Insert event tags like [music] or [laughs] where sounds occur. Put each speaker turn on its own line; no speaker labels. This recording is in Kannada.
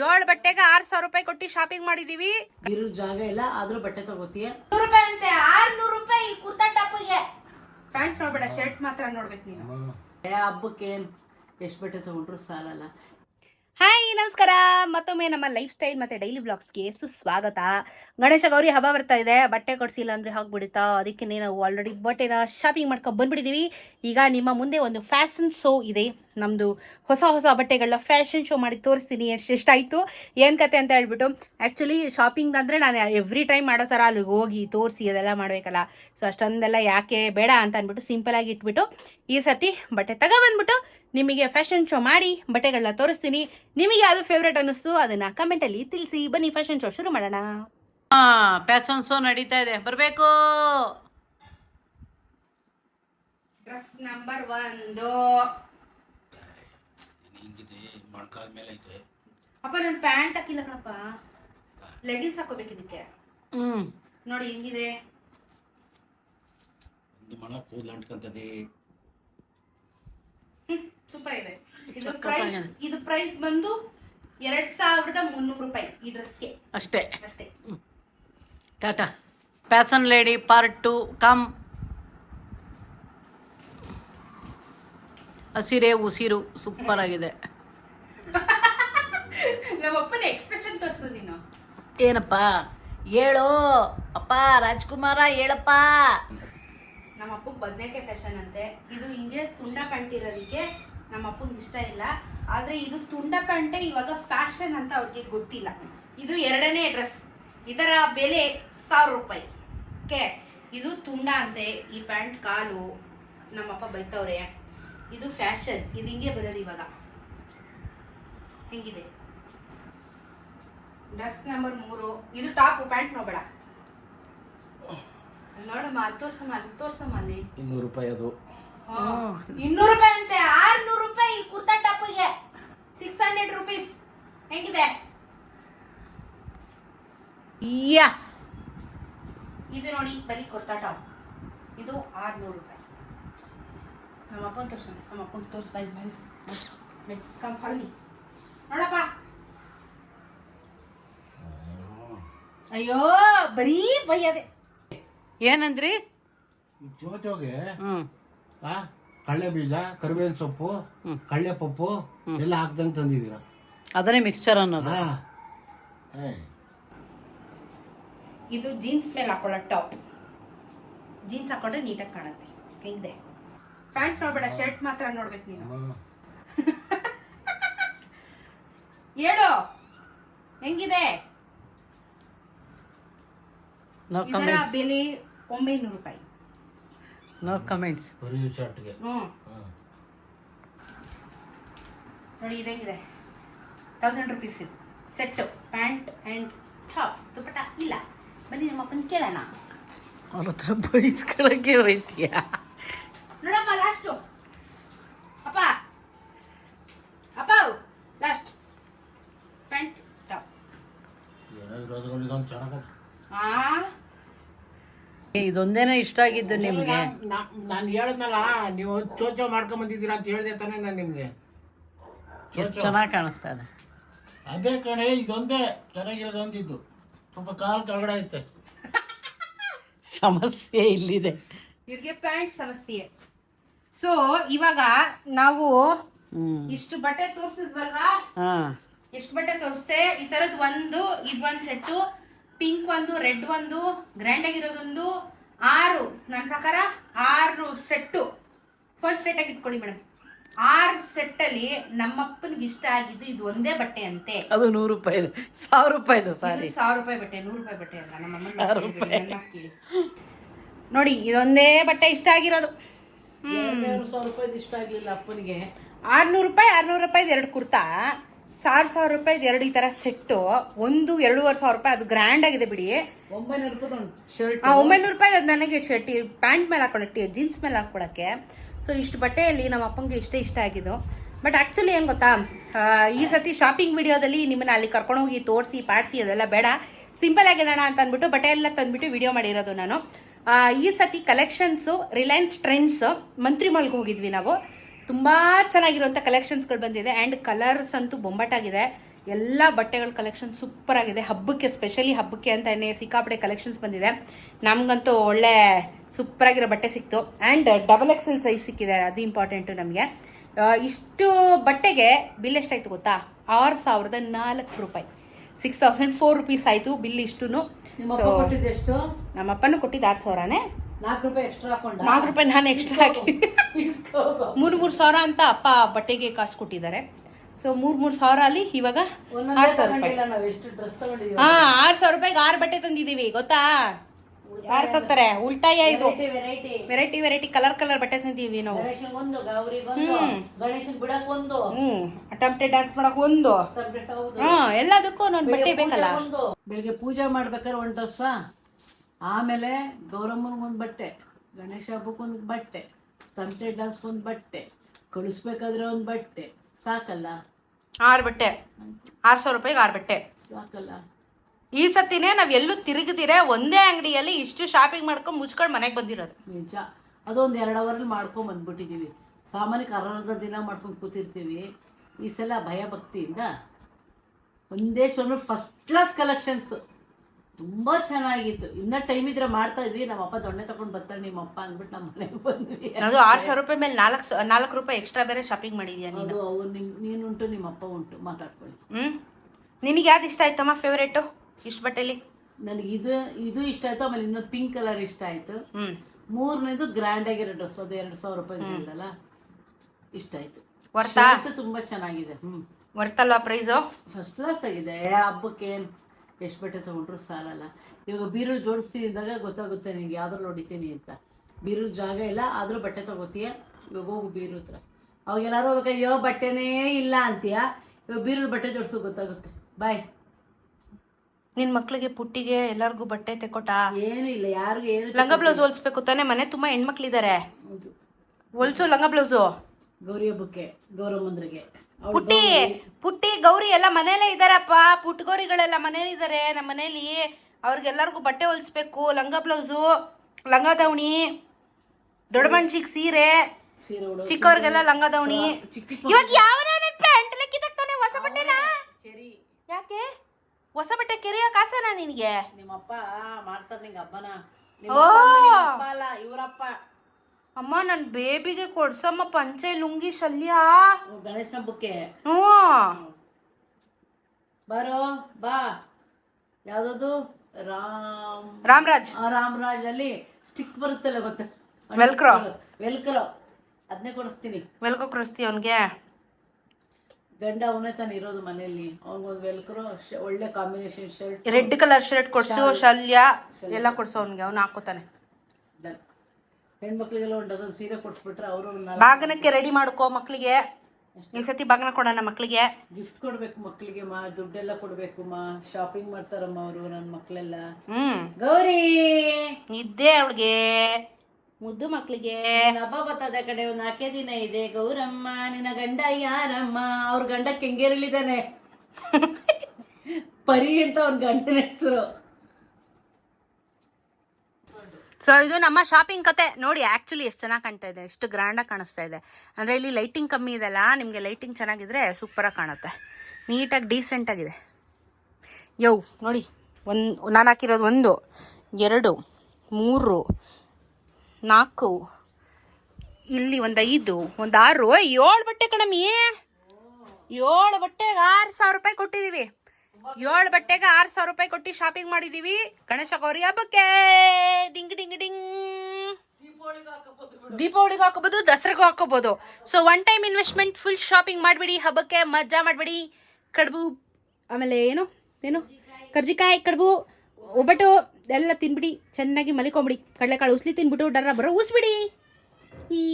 ಏಳು ಬಟ್ಟೆಗೆ ಆರ್ ಸಾವಿರ ರೂಪಾಯಿ ಕೊಟ್ಟು ಶಾಪಿಂಗ್ ಮಾಡಿದೀವಿ.
ಇರೋ ಜಾಗ ಇಲ್ಲ ಆದ್ರೂ ಬಟ್ಟೆ ತಗೋತೀಯ?
ನೂರು ರೂಪಾಯಿ ಅಂತೆ ಆರ್ನೂರು ರೂಪಾಯಿ ಈ ಕುರ್ತಾ ಟಾಪಿಗೆ ಪ್ಯಾಂಟ್ ನೋಡ್ಬೇಡ ಶರ್ಟ್ ಮಾತ್ರ ನೋಡ್ಬೇಕು ನೀನು.
ಏ, ಹಬ್ಬಕ್ಕೆ ಎಷ್ಟು ಬಟ್ಟೆ ತಗೊಂಡ್ರು ಸಾಲಲ್ಲ.
ಹಾಯ್, ನಮಸ್ಕಾರ. ಮತ್ತೊಮ್ಮೆ ನಮ್ಮ ಲೈಫ್ ಸ್ಟೈಲ್ ಮತ್ತೆ ಡೈಲಿ ಬ್ಲಾಗ್ಸ್ಗೆ ಸುಸ್ವಾಗತ. ಗಣೇಶ ಗೌರಿ ಹಬ್ಬ ಬರ್ತಾ ಇದೆ. ಬಟ್ಟೆ ಕೊಡ್ಸಿಲ್ಲ ಅಂದ್ರೆ ಹೋಗ್ಬಿಡುತ್ತಾ ಅದಕ್ಕೆ ನಾವು ಆಲ್ರೆಡಿ ಬಟ್ಟೆನ ಶಾಪಿಂಗ್ ಮಾಡ್ಕೊಂಡು ಬಂದ್ಬಿಟ್ಟಿದೀವಿ. ಈಗ ನಿಮ್ಮ ಮುಂದೆ ಒಂದು ಫ್ಯಾಷನ್ ಶೋ ಇದೆ. ನಮ್ಮದು ಹೊಸ ಹೊಸ ಬಟ್ಟೆಗಳನ್ನ ಫ್ಯಾಷನ್ ಶೋ ಮಾಡಿ ತೋರಿಸ್ತೀನಿ. ಎಷ್ಟಾಯ್ತು ಏನು ಕತೆ ಅಂತ ಹೇಳ್ಬಿಟ್ಟು. ಆ್ಯಕ್ಚುಲಿ ಶಾಪಿಂಗ್ ಅಂದರೆ ನಾನು ಎವ್ರಿ ಟೈಮ್ ಮಾಡೋ ಥರ ಅಲ್ಲಿ ಹೋಗಿ ತೋರಿಸಿ ಅದೆಲ್ಲ ಮಾಡಬೇಕಲ್ಲ. ಸೊ ಅಷ್ಟೊಂದೆಲ್ಲ ಯಾಕೆ ಬೇಡ ಅಂತ ಅಂದ್ಬಿಟ್ಟು ಆಗಿ ಇಟ್ಬಿಟ್ಟು ಈ ಸತಿ ಬಟ್ಟೆ ತಗೊಬಂದ್ಬಿಟ್ಟು ನಿಮಗೆ ಫ್ಯಾಷನ್ ಶೋ ಮಾಡಿ ಬಟ್ಟೆಗಳನ್ನ ತೋರಿಸ್ತೀನಿ. ನಿಮಗೆ ಯಾವುದು ಫೇವ್ರೇಟ್ ಅನ್ನಿಸ್ತು ಅದನ್ನು ಕಮೆಂಟಲ್ಲಿ ತಿಳಿಸಿ. ಬನ್ನಿ ಫ್ಯಾಷನ್ ಶೋ ಶುರು ಮಾಡೋಣ.
ಹಾ ಫ್ಯಾಷನ್ ಶೋ ನಡೀತಾ ಇದೆ. ಬರಬೇಕು.
ಡ್ರೆಸ್ ನಂಬರ್ ಒಂದು.
ಹಿಂಗಿದೆ? ಮೊಣಕಾಲ ಮೇಲೆ ಐತೆ.
ಅಪ್ಪ ನಾನು ಪ್ಯಾಂಟ್ ಹಾಕಿಲ್ಲ ಕಣಪ್ಪ. ಲೆಗಿನ್ಸ್ ಹಾಕೋಬೇಕು ಇದಕ್ಕೆ.
ಹ್ಮ್.
ನೋಡಿ ಹೆಂಗಿದೆ?
ಒಂದು ಮಣ ಕೂದಲು ಅಂಟ್ಕೊಂತದೆ
ಸೂಪರ್ ಇದೆ ಪ್ರೈಸ್ ಇದು ಪ್ರೈಸ್ ಬಂದು ಎರಡ್ ಸಾವಿರದ ಮುನ್ನೂರು ರೂಪಾಯಿ ಈ ಡ್ರೆಸ್ಗೆ
ಅಷ್ಟೇ.
ಅಷ್ಟೇ.
Tata fashion lady part two come. ಹಸಿರೇ ಉಸಿರು ಸೂಪರ್ ಆಗಿದೆ.
ನಮ್ಮ ಅಪ್ಪನ ಎಕ್ಸ್ಪ್ರೆಷನ್ ತೋರಿಸು ನೀನು.
ಏನಪ್ಪ? ಹೇಳು. ಅಪ್ಪ ರಾಜ್ಕುಮಾರ ಹೇಳಪ್ಪ.
ನಮ್ಮ ಅಪ್ಪಗೆ ಬದನೇಕಾಯಿ ಫ್ಯಾಷನ್ ಅಂತೆ. ಇದು ಹಿಂಗೆ ತುಂಡ ಪ್ಯಾಂಟ್ ಇರೋದಕ್ಕೆ ನಮ್ಮ ಅಪ್ಪಂಗೆ ಇಷ್ಟ ಇಲ್ಲ. ಆದರೆ ಇದು ತುಂಡ ಪ್ಯಾಂಟೇ ಇವಾಗ ಫ್ಯಾಷನ್ ಅಂತ ಅವ್ರಿಗೆ ಗೊತ್ತಿಲ್ಲ. ಇದು ಎರಡನೇ ಡ್ರೆಸ್. ಇದರ ಬೆಲೆ ಸಾವಿರ ರೂಪಾಯಿ. ಓಕೆ? ಇದು ತುಂಡ ಅಂತೆ ಈ ಪ್ಯಾಂಟ್ ಕಾಲು ನಮ್ಮಪ್ಪ ಬೈತವ್ರೆ. ಇದು ಫ್ಯಾಷನ್. ಇದು ಹಿಂಗೆ ಬರೋದು ಇವಾಗ. ಹೆಂಗಿದೆ? ಡ್ರೆಸ್ ನಂಬರ್ ಮೂರು. ಇದು ಟಾಪ್ ಪ್ಯಾಂಟ್ ನೋಬೇಡ ನೋಡಮ್ಮ ಅಲ್ಲಿ ತೋರ್ಸಮ್ಮ ಅಲ್ಲಿ ತೋರ್ಸಮ್ಮ ಅಲ್ಲಿ.
ಇನ್ನೂರು ರೂಪಾಯಿ ಅದು.
ಇನ್ನೂರು ರೂಪಾಯಿ ಅಂತೆ ಆರ್ನೂರು ರೂಪಾಯಿ ಈ ಕುರ್ತಾ ಟಾಪಿಗೆ. ಸಿಕ್ಸ್ ಹಂಡ್ರೆಡ್ ರುಪೀಸ್ ಹೆಂಗಿದೆ?
ಯಾ.
ಇದು ನೋಡಿ ಬರೀ ಕುರ್ತಾ ಟಾಪ್. ಇದು ಆರ್ನೂರು ರೂಪಾಯಿ. ನಮ್ಮ ಅಪ್ಪನ ತೋರ್ಸ ನಮ್ಮ ಅಪ್ಪನ ತೋರ್ಸ್ ಬೈ ಬೈ. ಕಮ್ ಫಾಲೋ ನೋಡಪ್ಪ. ಅಯ್ಯೋ ಬರೀ ಬೈಯದೆ
ಏನಂದ್ರಿ? ಜೋಜೋಗೆ
ಹ್ಞೂ ಕಳ್ಳೆ ಬೀಜ ಕರಿಬೇವಿನ ಸೊಪ್ಪು ಕಳ್ಳೆ ಪಪ್ಪು ಎಲ್ಲ ಹಾಕ್ದಂಗೆ ತಂದಿದ್ದೀರ?
ಅದನ್ನೇ ಮಿಕ್ಸ್ಚರ್ ಅನ್ನೋದು.
ಹಾ. ಏ
ಇದು ಜೀನ್ಸ್ ಮೇಲೆ ಹಾಕೊಳ್ಳೋ ಟಾಪ್ ಜೀನ್ಸ್ ಹಾಕೊಂಡ್ರೆ ನೀಟಾಗಿ ಕಾಣುತ್ತೆ. ಹೆಂಗಿದೆ? ಪ್ಯಾಂಟ್ ನೋಡ್ಬೇಡ ಶರ್ಟ್ ಮಾತ್ರ ನೋಡ್ಬೇಕು ನೀನು. [laughs] ಹೇಳು. ಹೆಂಗಿದೆ? ಇದರ ಬೆಲೆ ಒಂಬೈನೂರು ರೂಪಾಯಿ.
ನೋ ಕಮೆಂಟ್ಸ್
ಬರೀ ಶರ್ಟ್ಗೆ
ಹ್ಮ್
ಹ್ಮ್.
ನೋಡಿ ಇದಂಗಿದೆ ತೌಸಂಡ್ ರುಪೀಸ್ ಇದು. Set pant and top dupatta ಇಲ್ಲ. ಬನ್ನಿ ನಮ್ಮ ಅಪ್ಪನ ಕೇಳೋಣ.
ಅವ್ರ ಹತ್ರ ಬೈಸ್ಕೊಳಕ್ಕೆ ಹೋಯ್ತೀಯ?
ನೋಡಪ್ಪ ಲಾಸ್ಟು ಅಪ್ಪ. ಅಪ್ಪ ಲಾಸ್ಟ್ ಪ್ಯಾಂಟ್ ಟಾಪ್
ಚೆನ್ನಾಗದ
ಇದೊಂದೇನೋ ಇಷ್ಟ ಆಗಿದ್ದು ನಿಮ್ಗೆ?
ನಾನು ಹೇಳಿದ್ನಲ್ಲ ನೀವು ಚೋಚೋ ಮಾಡ್ಕೊಂಡ್ ಬಂದಿದ್ದೀರಾ ಅಂತ ಹೇಳ್ದೆ ತಾನೇ ನಾನು ನಿಮ್ಗೆ.
ಎಷ್ಟು ಚೆನ್ನಾಗಿ ಕಾಣಿಸ್ತಾ ಇದೆ.
ಅದೇ ಕಣೆ ಇದೊಂದೇ ಚೆನ್ನಾಗಿರೋದು ಒಂದಿದ್ದು ಸ್ವಲ್ಪ ಕಾಲು ಕೆಳಗಡೆ ಐತೆ. [laughs]
ಸಮಸ್ಯೆ ಇಲ್ಲಿದೆ.
ಇವ್ರಿಗೆ ಪ್ಯಾಂಟ್ ಸಮಸ್ಯೆ. ಸೊ ಇವಾಗ ನಾವು ಇಷ್ಟು ಬಟ್ಟೆ ತೋರಿಸಿದ್ವಲ್ವಾ?
ಹಾ.
ಎಷ್ಟು ಬಟ್ಟೆ ತೋರಿಸ್ತೆ ಈ ತರದ್ ಒಂದು ಇದು ಒಂದು ಸೆಟ್ಟು. ಪಿಂಕ್ ಒಂದು ರೆಡ್ ಒಂದು ಗ್ರ್ಯಾಂಡ್ ಆಗಿರೋದೊಂದು ಆರು. ನನ್ನ ಪ್ರಕಾರ ಆರು ಸೆಟ್ಟು. ಫಸ್ಟ್ ಸೆಟ್ಟಾಗಿ ಇಟ್ಕೊಳ್ಳಿ ಮೇಡಮ್. ಆರು ಸೆಟ್ಟಲ್ಲಿ ನಮ್ಮಪ್ಪನಿಗೆ ಇಷ್ಟ ಆಗಿದ್ದು ಇದು ಒಂದೇ ಬಟ್ಟೆ ಅಂತೆ.
ಅದು ನೂರು ರೂಪಾಯಿ ಸಾವಿರ ರೂಪಾಯಿದು ಸಾರಿ
ಸಾವಿರ ರೂಪಾಯಿ ಬಟ್ಟೆ ನೂರು ರೂಪಾಯಿ ಬಟ್ಟೆ ಅಲ್ಲ ನಮ್ಮ
ರೂಪಾಯಿ.
ನೋಡಿ ಇದೊಂದೇ ಬಟ್ಟೆ ಇಷ್ಟ ಆಗಿರೋದು.
ಸಾವಿರ ರೂಪಾಯಿದು ಇಷ್ಟ ಆಗಲಿಲ್ಲ ಅಪ್ಪನಿಗೆ.
ಆರ್ನೂರು ರೂಪಾಯಿ ಆರ್ನೂರು ರೂಪಾಯಿ ಎರಡು ಕುರ್ತಾ. ಸಾವಿರ ಸಾವಿರ ರೂಪಾಯಿ ಎರಡು ಈ ತರ ಸೆಟ್ಟು ಒಂದು ಎರಡೂವರೆ ಸಾವಿರ ರೂಪಾಯಿ ಅದು ಗ್ರ್ಯಾಂಡ್ ಆಗಿದೆ ಬಿಡಿ.
ಒಂಬೈನೂರು ರೂಪಾಯಿ ಶರ್ಟ್
ಒಂಬೈನೂರು ರೂಪಾಯಿ ಅದು ನನಗೆ ಶರ್ಟ್ ಪ್ಯಾಂಟ್ ಮೇಲೆ ಹಾಕೊಳ್ಳಿ ಜೀನ್ಸ್ ಮೇಲೆ ಹಾಕೊಳಕ್ಕೆ ಸೊ ಇಷ್ಟು ಬಟ್ಟೆಯಲ್ಲಿ ನಮ್ಮ ಅಪ್ಪಂಗೆ ಇಷ್ಟೇ ಇಷ್ಟ ಆಗಿದ್ದು. ಬಟ್ ಆ್ಯಕ್ಚುಲಿ ಏನು ಗೊತ್ತಾ? ಈ ಸತಿ ಶಾಪಿಂಗ್ ವಿಡಿಯೋದಲ್ಲಿ ನಿಮ್ಮನ್ನ ಅಲ್ಲಿ ಕರ್ಕೊಂಡೋಗಿ ತೋರಿಸಿ ಪಾಡಿಸಿ ಅದೆಲ್ಲ ಬೇಡ. ಸಿಂಪಲ್ ಆಗಿ ಇಡೋಣ ಅಂತ ಅಂದ್ಬಿಟ್ಟು ಬಟ್ಟೆ ಎಲ್ಲ ತಂದ್ಬಿಟ್ಟು ವಿಡಿಯೋ ಮಾಡಿರೋದು ನಾನು. ಈ ಸತಿ ಕಲೆಕ್ಷನ್ಸು ರಿಲಯನ್ಸ್ ಟ್ರೆಂಡ್ಸ್ ಮಂತ್ರಿ ಮಾಲ್ಗೆ ಹೋಗಿದ್ವಿ ನಾವು. ತುಂಬ ಚೆನ್ನಾಗಿರುವಂಥ ಕಲೆಕ್ಷನ್ಸ್ಗಳು ಬಂದಿದೆ. ಆ್ಯಂಡ್ ಕಲರ್ಸ್ ಅಂತೂ ಬೊಂಬಾಟಾಗಿದೆ. ಎಲ್ಲ ಬಟ್ಟೆಗಳ ಕಲೆಕ್ಷನ್ ಸೂಪರ್ ಆಗಿದೆ. ಹಬ್ಬಕ್ಕೆ ಸ್ಪೆಷಲಿ ಹಬ್ಬಕ್ಕೆ ಅಂತಾನೆ ಸಿಕ್ಕಾಪಟ್ಟೆ ಕಲೆಕ್ಷನ್ಸ್ ಬಂದಿದೆ. ನಮಗಂತೂ ಒಳ್ಳೆ ಸೂಪರ್ ಆಗಿರೋ ಬಟ್ಟೆ ಸಿಕ್ತು. ಆ್ಯಂಡ್ ಡಬಲ್ ಎಕ್ಸೆಲ್ ಸೈಜ್ ಸಿಕ್ಕಿದೆ. ಅದು ಇಂಪಾರ್ಟೆಂಟು ನಮಗೆ. ಇಷ್ಟು ಬಟ್ಟೆಗೆ ಬಿಲ್ ಎಷ್ಟಾಯ್ತು ಗೊತ್ತಾ? ಆರು ಸಾವಿರದ ನಾಲ್ಕು ರೂಪಾಯಿ. ಸಿಕ್ಸ್ ತೌಸಂಡ್ ಫೋರ್ ರುಪೀಸ್ ಆಯಿತು ಬಿಲ್ ಇಷ್ಟು ನಮ್ಮಪ್ಪನೂ ಕೊಟ್ಟಿದ್ದು ಆರು ಸಾವಿರನೇ.
ನಾಲ್ಕು ರೂಪಾಯಿ ಎಕ್ಸ್ಟ್ರಾ ಹಾಕೊಂಡ?
ನಾಲ್ಕು ರೂಪಾಯಿ ನಾನು ಎಕ್ಸ್ಟ್ರಾ ಹಾಕಿ. ಮೂರು ಮೂರು ಸಾವಿರ ಅಂತ ಅಪ್ಪ ಬಟ್ಟೆಗೆ ಕಾಸು ಕೊಟ್ಟಿದ್ದಾರೆ. ಸೊ ಮೂರು ಮೂರು ಸಾವಿರ ಅಲ್ಲಿ ಇವಾಗ ಆರು ಸಾವಿರ ರೂಪಾಯಿ.
ತಗೊಂಡಿಲ್ಲ ನಾವು ಎಷ್ಟು ಡ್ರೆಸ್ ತಗೊಂಡಿದೀವಿ
ಹಾ ಆರು ಸಾವಿರ ರೂಪಾಯಿಗೆ ಆರು ಬಟ್ಟೆ ತಂದಿದೀವಿ ಗೊತ್ತಾ? ಯಾರು ತರ್ತಾರೆ? ಉಲ್ಟಾಯ ಇದು
ವೆರೈಟಿ
ವೆರೈಟಿ ಕಲರ್ ಕಲರ್ ಬಟ್ಟೆ ತಂದಿದೀವಿ ನಾವು. ಹ್ಮ್. ಅಟಂಪ್ಟೆ ಡ್ಯಾನ್ಸ್ ಮಾಡಕ್ ಒಂದು.
ಹಾ ಎಲ್ಲ
ಬೇಕು ಎಲ್ಲದಕ್ಕೂ ಒಂದು ಬಟ್ಟೆ ಬೇಕಲ್ಲ.
ಬೆಳಿಗ್ಗೆ ಪೂಜೆ ಮಾಡ್ಬೇಕಾದ್ರೆ ಒಂದು ಡ್ರೆಸ್ ಆಮೇಲೆ ಗೌರಮ್ಮನಿಗೆ ಒಂದು ಬಟ್ಟೆ ಗಣೇಶ ಹಬ್ಬಕ್ಕೊಂದು ಬಟ್ಟೆ ತಂತೆ ಡಾನ್ಸ್ಗೊಂದು ಒಂದು ಬಟ್ಟೆ ಕಳಿಸ್ಬೇಕಾದ್ರೆ ಒಂದು ಬಟ್ಟೆ ಸಾಕಲ್ಲ?
ಆರು ಬಟ್ಟೆ ಆರು ಸಾವಿರ ರೂಪಾಯಿಗೆ ಆರು ಬಟ್ಟೆ.
ಸಾಕಲ್ಲ?
ಈ ಸತಿನೇ ನಾವ್ ಎಲ್ಲೂ ತಿರುಗದಿರೆ ಒಂದೇ ಅಂಗಡಿಯಲ್ಲಿ ಇಷ್ಟು ಶಾಪಿಂಗ್ ಮಾಡ್ಕೊಂಡು ಮುಚ್ಕೊಂಡು ಮನೆಗೆ ಬಂದಿರೋದು.
ನಿಜ. ಅದೊಂದು ಎರಡು ಅವರಲ್ಲಿ ಮಾಡ್ಕೊಂಡು ಬಂದ್ಬಿಟ್ಟಿದೀವಿ. ಸಾಮಾನ್ಯಕ್ಕೆ ಅರ್ಧ ದಿನ ಮಾಡ್ಕೊಂಡು ಕೂತಿರ್ತೀವಿ. ಈ ಸಲ ಭಯ ಭಕ್ತಿಯಿಂದ ಒಂದೇ ಶೋನು ಫಸ್ಟ್ ಕ್ಲಾಸ್ ಕಲೆಕ್ಷನ್ಸು ತುಂಬ ಚೆನ್ನಾಗಿತ್ತು. ಇನ್ನ ಟೈಮ್ ಇದ್ರೆ ಮಾಡ್ತಾ ಇದ್ವಿ. ನಮ್ಮ ಅಪ್ಪ ದೊಣ್ಣೆ ತಗೊಂಡು ಬರ್ತಾರೆ. ನಿಮ್ಮ ಅಪ್ಪ ಅಂದ್ಬಿಟ್ಟು ನಮ್ಮ ಮನೆಗೆ ಬಂದ್ವಿ.
ಅದು ಆರು ಸಾವಿರ ರೂಪಾಯಿ ಮೇಲೆ ನಾಲ್ಕು ನಾಲ್ಕು ರೂಪಾಯಿ ಎಕ್ಸ್ಟ್ರಾ ಬೇರೆ ಶಾಪಿಂಗ್ ಮಾಡಿದ್ಯಾ ನೀನು?
ಅದು ಅವ್ರು ನಿಮ್ ನೀನುಂಟು ನಿಮ್ಮ ಅಪ್ಪ ಉಂಟು. ಮಾತಾಡ್ಕೊಳ್ಳಿ.
ಹ್ಮ್? ನಿನಗೆ ಯಾವ್ದು ಇಷ್ಟ ಆಯ್ತಮ್ಮ ಫೇವ್ರೇಟು ಇಷ್ಟು ಬಟ್ಟೆಲಿ?
ನನಗೆ ಇದು ಇದು ಇಷ್ಟ ಆಯ್ತು. ಆಮೇಲೆ ಇನ್ನೊಂದು ಪಿಂಕ್ ಕಲರ್ ಇಷ್ಟ ಆಯ್ತು. ಮೂರನೇದು ಗ್ರ್ಯಾಂಡ್ ಆಗಿರೋ ಡ್ರೆಸ್ ಅದು ಎರಡು ಸಾವಿರ ರೂಪಾಯಿ ಇರ್ತದಲ್ಲ ಇಷ್ಟ ಆಯ್ತು.
ವರ್ತಾ?
Shirt ತುಂಬಾ ಚೆನ್ನಾಗಿದೆ. ಹ್ಮ್.
ವರ್ತಲ್ವಾ ಪ್ರೈಸು
ಫಸ್ಟ್ ಕ್ಲಾಸ್ ಆಗಿದೆ. ಹಬ್ಬಕ್ಕೆ ಎಷ್ಟು ಬಟ್ಟೆ ತೊಗೊಂಡ್ರು ಸಾಲಲ್ಲ. ಇವಾಗ ಬೀರುಳು ಜೋಡಿಸ್ತೀನಿ ಇದ್ದಾಗ ಗೊತ್ತಾಗುತ್ತೆ ನಿನಗೆ ಯಾವ್ದ್ರಲ್ಲಿ ಹೊಡಿತೀನಿ ಅಂತ. ಬೀರುಳು ಜಾಗ ಇಲ್ಲ ಆದರೂ ಬಟ್ಟೆ ತೊಗೋತೀಯ? ಇವಾಗ ಹೋಗು ಬೀರು ಹತ್ರ. ಅವಾಗ ಎಲ್ಲರೂ ಹೋಗ್ಬೇಕು ಅಯ್ಯೋ ಬಟ್ಟೆನೇ ಇಲ್ಲ ಅಂತೀಯ? ಇವಾಗ ಬೀರುಳು ಬಟ್ಟೆ ಜೋಡಿಸು ಗೊತ್ತಾಗುತ್ತೆ. ಬಾಯ್
ನಿನ್ ಮಕ್ಳಿಗೆ ಪುಟ್ಟಿಗೆ ಎಲ್ಲರಿಗೂ ಬಟ್ಟೆ ತೆಕೊಟ
ಏನು ಇಲ್ಲ ಯಾರಿಗೂ ಏನು
ಲಂಗ ಬ್ಲೌಸ್ ಹೊಲ್ಸ್ಬೇಕು ತಾನೆ? ಮನೆ ತುಂಬಾ ಹೆಣ್ಮಕ್ಳಿದ್ದಾರೆ ಹೊಲ್ಸು ಲಂಗ ಬ್ಲೌಸು.
ಗೌರಿ ಹಬ್ಬಕ್ಕೆ ಗೌರಮ್ಮಂದ್ರಿಗೆ.
ಪುಟ್ಟಿ ಪುಟ್ಟಿ ಗೌರಿ ಎಲ್ಲ ಮನೇಲೇ ಇದಾರಪ್ಪ ಪುಟ್ಟ ಗೌರಿಗಳೆಲ್ಲ ಮನೇಲಿ ಇದ್ದಾರೆ. ನಮ್ಮ ಮನೇಲಿ ಅವ್ರಿಗೆಲ್ಲರಿಗೂ ಬಟ್ಟೆ ಹೊಲಿಸ್ಬೇಕು ಲಂಗ ಬ್ಲೌಸು ಲಂಗ ದವಣಿ ದೊಡ್ಡ ಮನ್ಸಿಗೆ ಸೀರೆ ಚಿಕ್ಕವ್ರಿಗೆಲ್ಲ ಲಂಗ ದವಣಿ ಇವಾಗ ಯಾವ ಪ್ಯಾಂಟ್ ಹೊಸ ಬಟ್ಟೆನ? ಯಾಕೆ? ಹೊಸ ಬಟ್ಟೆ ಕೆರೆಯೋ ಆಸೆನಾ ನಿನಗೆ?
ನಿಮ್ಮಪ್ಪ ಮಾಡ್ತಾರೆ ನಿಂಗೆ ಹಬ್ಬನ.
ಓ!
ಇವರಪ್ಪ.
ಅಮ್ಮ ನನ್ನ ಬೇಬಿಗೆ ಕೊಡ್ಸಮ್ಮ ಪಂಚೆ ಲುಂಗಿ ಶಲ್ಯ.
ಗಣೇಶನ ಹಬ್ಬಕ್ಕೆ
ಹ್ಞೂ.
ಬರೋ ಬಾ. ಯಾವ್ದದು? ರಾಮ್.
ರಾಮರಾಜ್.
ಆ, ರಾಮರಾಜ್ ಅಲ್ಲಿ ಸ್ಟಿಕ್ ಬರುತ್ತಲ್ಲ ಗೊತ್ತ?
ವೆಲ್ಕ್ರೋ.
ವೆಲ್ಕ್ರೋ. ಅದನ್ನೇ ಕೊಡಿಸ್ತೀನಿ.
ವೆಲ್ಕೋ ಕೊಡಿಸ್ತೀವಿ ಅವನಿಗೆ?
ಗಂಡ ಅವನೇ ತಾನು ಇರೋದು ಮನೆಯಲ್ಲಿ. ಅವ್ನಿಗೊಂದು ವೆಲ್ಕ್ರೋ ಒಳ್ಳೆ combination shirt
red colour shirt ಕೊಡ್ಸು ಶಲ್ಯ. ಎಲ್ಲ ಕೊಡ್ಸು ಅವನಿಗೆ ಅವ್ನು ಹಾಕೋತಾನೆ
ಹೆಣ್ಮಕ್ಳಿಗೆಲ್ಲ ಒಂದು ಡಜನ್ ಸೀರೆ ಕೊಡಿಸ್ಬಿಟ್ರೆ ಅವರು
ಬಾಗನಕ್ಕೆ ರೆಡಿ ಮಾಡ್ಕೋ ಮಕ್ಕಳಿಗೆ ಈ ಸತಿ ಬಾಗನ ಕೊಡೋಣ ಮಕ್ಕಳಿಗೆ
ಗಿಫ್ಟ್ ಕೊಡ್ಬೇಕು ಮಕ್ಕಳಿಗೆ ಮಾ ದುಡ್ಡೆಲ್ಲ ಕೊಡ್ಬೇಕು ಮಾ ಶಾಪಿಂಗ್ ಮಾಡ್ತಾರಮ್ಮ ಅವರು ನನ್ನ ಮಕ್ಕಳೆಲ್ಲ
ಹ್ಮ್.
ಗೌರಿ!
ನಿದ್ದೆ ಅವಳಿಗೆ. ಮುದ್ದು ಮಕ್ಕಳಿಗೆ
ನಿನ್ನ ಹಬ್ಬ ಬತ್ತದ ಕಡೆ ಒಂದು ನಾಲ್ಕೇ ದಿನ ಇದೆ. ಗೌರಮ್ಮ ನಿನ್ನ ಗಂಡ ಯಾರಮ್ಮ? ಅವ್ರ ಗಂಡ ಕೆಂಗೇರಲ್ಲಿದ್ದಾನೆ [laughs] ಪರಿ ಅಂತ ಅವ್ನ ಗಂಡನ ಹೆಸರು.
ಸೊ ಇದು ನಮ್ಮ ಶಾಪಿಂಗ್ ಕತೆ. ನೋಡಿ ಆ್ಯಕ್ಚುಲಿ ಎಷ್ಟು ಚೆನ್ನಾಗಿ ಕಾಣ್ತಾ ಇದೆ, ಎಷ್ಟು ಗ್ರ್ಯಾಂಡಾಗಿ ಕಾಣಿಸ್ತಾ ಇದೆ. ಅಂದರೆ ಇಲ್ಲಿ ಲೈಟಿಂಗ್ ಕಮ್ಮಿ ಇದೆಲ್ಲ ನಿಮಗೆ ಲೈಟಿಂಗ್ ಚೆನ್ನಾಗಿದ್ರೆ ಸೂಪರಾಗಿ ಕಾಣುತ್ತೆ. ನೀಟಾಗಿ ಡೀಸೆಂಟಾಗಿದೆ ಯೌ, ನೋಡಿ, ಒಂದು, ನಾನು ಹಾಕಿರೋದು ಒಂದು, ಎರಡು, ಮೂರು, ನಾಲ್ಕು, ಇಲ್ಲಿ ಒಂದು ಐದು, ಒಂದು ಆರು. ಏಳು ಬಟ್ಟೆ ಕಣಮಿ ಏಳು ಬಟ್ಟೆಗೆ ಆರು ಸಾವಿರ ರೂಪಾಯಿ ಕೊಟ್ಟಿದ್ದೀವಿ ಏಳು ಬಟ್ಟೆಗೆ ಆರು ಸಾವಿರ ರೂಪಾಯಿ ಕೊಟ್ಟು ಶಾಪಿಂಗ್ ಮಾಡಿದೀವಿ. ಗಣೇಶ ಗೌರಿ ಹಬ್ಬಕ್ಕೆ. Ding ding ding. ದೀಪಾವಳಿಗೂ ಹಾಕೋಬಹುದು ದಸರಾಗೂ ಹಾಕೋಬಹುದು so one time investment full shopping ಮಾಡ್ಬಿಡಿ, ಹಬ್ಬಕ್ಕೆ ಮಜಾ ಮಾಡ್ಬಿಡಿ. ಕಡುಬು, ಆಮೇಲೆ ಏನು? ಏನು? ಕರ್ಜಿಕಾಯಿ, ಕಡುಬು, ಒಬ್ಬಟ್ಟು, ಎಲ್ಲ ತಿನ್ಬಿಡಿ. ಚೆನ್ನಾಗಿ ಮಲಿಕೊಂಬಿಡಿ. ಕಡಲೆಕಾಳು ಉಸ್ಲಿ ತಿನ್ಬಿಟ್ಟು ಡರ ಬರೋ, ಉಸ್ಬಿಡಿ. ಈ